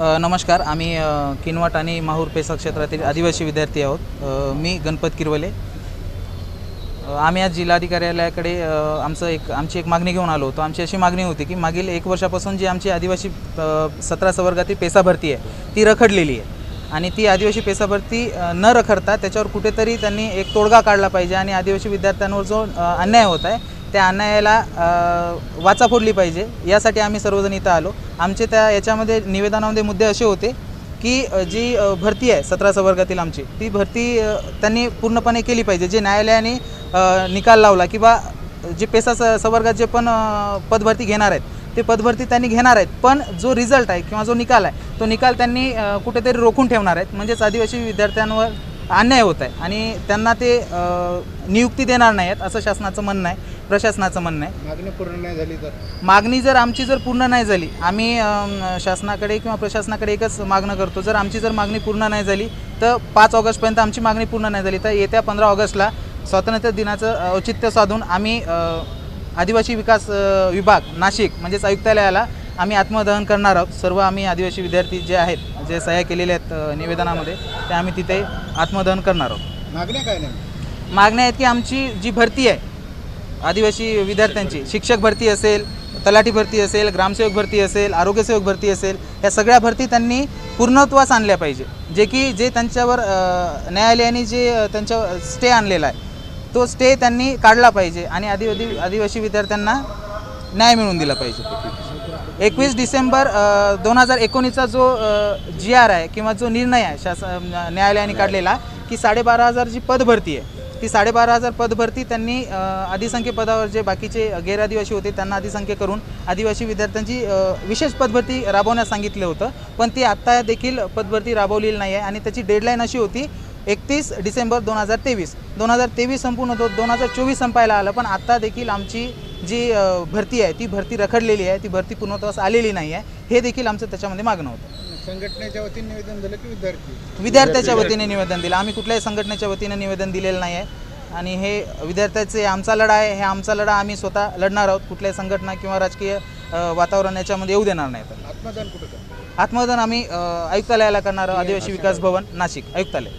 नमस्कार आम्ही किनवाट किनवट आणि माहूर पेसा क्षेत्रातील आदिवासी विद्यार्थी आहोत. मी गणपत किरवले. आम्ही आज जिल्हाधिकार्यालयाकडे अ, आमचं एक आमची एक मागणी घेऊन आलो होतो. आमची अशी मागणी होती की मागील एक वर्षापासून जी आमची आदिवासी सतरा सवर्गातील पेसा भरती आहे ती रखडलेली आहे. आणि ती आदिवासी पेसा भरती न रखडता त्याच्यावर कुठेतरी त्यांनी एक तोडगा काढला पाहिजे आणि आदिवासी विद्यार्थ्यांवर जो अन्याय होत आहे त्या अन्यायाला वाचा फोडली पाहिजे. यासाठी आम्ही सर्वजण इथं आलो. आमचे त्या याच्यामध्ये निवेदनामध्ये मुद्दे असे होते की जी भरती आहे सतरा वर्गातील आमची ती भरती त्यांनी पूर्णपणे केली पाहिजे. जे न्यायालयाने निकाल लावला किंवा जे पेसा स संवर्गात जे पण पदभरती घेणार आहेत ते पदभरती त्यांनी घेणार आहेत. पण जो रिझल्ट आहे किंवा जो निकाल आहे तो निकाल त्यांनी कुठेतरी रोखून ठेवणार आहेत. म्हणजेच आदिवासी विद्यार्थ्यांवर अन्याय होत आहे. आणि त्यांना ते नियुक्ती देणार नाही आहेत असं शासनाचं म्हणणं आहे प्रशासनाचं म्हणणं आहे. मागणी पूर्ण नाही झाली तर? मागणी जर आमची जर पूर्ण नाही झाली आम्ही शासनाकडे किंवा प्रशासनाकडे एकच मागणं करतो जर आमची जर मागणी पूर्ण नाही झाली तर पाच ऑगस्टपर्यंत आमची मागणी पूर्ण नाही झाली. तर येत्या पंधरा ऑगस्टला स्वातंत्र्य दिनाचं औचित्य साधून आम्ही आदिवासी विकास विभाग नाशिक म्हणजेच आयुक्तालयाला आम्ही आत्मदहन करणार आहोत. सर्व आम्ही आदिवासी विद्यार्थी जे आहेत जे सह्या केलेल्या आहेत निवेदनामध्ये ते आम्ही तिथे आत्मदहन करणार आहोत. मागण्या काय नाही मागण्या आहेत की आमची जी भरती आहे आदिवासी विद्यार्थ्यांची शिक्षक भरती असेल तलाठी भरती असेल ग्रामसेवक भरती असेल आरोग्यसेवक भरती असेल या सगळ्या भरती त्यांनी पूर्णत्वास आणल्या पाहिजे. जे की जे त्यांच्यावर न्यायालयाने जे अ, त्यांच्या स्टे आणलेला आहे तो स्टे त्यांनी काढला पाहिजे आणि आदिवासी आदिवासी विद्यार्थ्यांना न्याय मिळवून दिला पाहिजे. एकवीस डिसेंबर दोन हजार एकोणीसचा जो जी आर आहे किंवा जो निर्णय आहे शास न्यायालयाने काढलेला की साडेबारा हजार जी पदभरती आहे ती साडेबारा हजार पदभरती त्यांनी आदिसंख्य पदावर जे बाकीचे गैरआदिवासी होते त्यांना आदिसंख्य करून आदिवासी विद्यार्थ्यांची विशेष पदभरती राबवण्यास सांगितलं होतं. पण ती आत्ता देखील पदभरती राबवलेली नाही आहे आणि त्याची डेडलाईन अशी होती एकतीस डिसेंबर दोन हजार तेवीस. दोन हजार तेवीस संपूर्ण होतो दोन हजार चोवीस संपायला आलं पण आत्ता देखील आमची जी भरती आहे ती भरती रखडलेली आहे ती भरती पूर्णत्वास आलेली नाही आहे हे देखील आमचं त्याच्यामध्ये मागणं होतं. संघटनेच्या वतीने निवेदन झालं की विद्यार्थी? विद्यार्थ्याच्या वतीने निवेदन दिलं. आम्ही कुठल्याही संघटनेच्या वतीने निवेदन दिलेलं नाही आहे. आणि हे विद्यार्थ्याचे आमचा लढा आहे हे आमचा लढा आम्ही स्वतः लढणार आहोत. कुठल्याही संघटना किंवा राजकीय वातावरण याच्यामध्ये येऊ देणार नाही तर आत्मदान कुठं आत्मदान आम्ही आयुक्तालयाला करणार आहोत आदिवासी विकास भवन नाशिक. आयुक्तालय.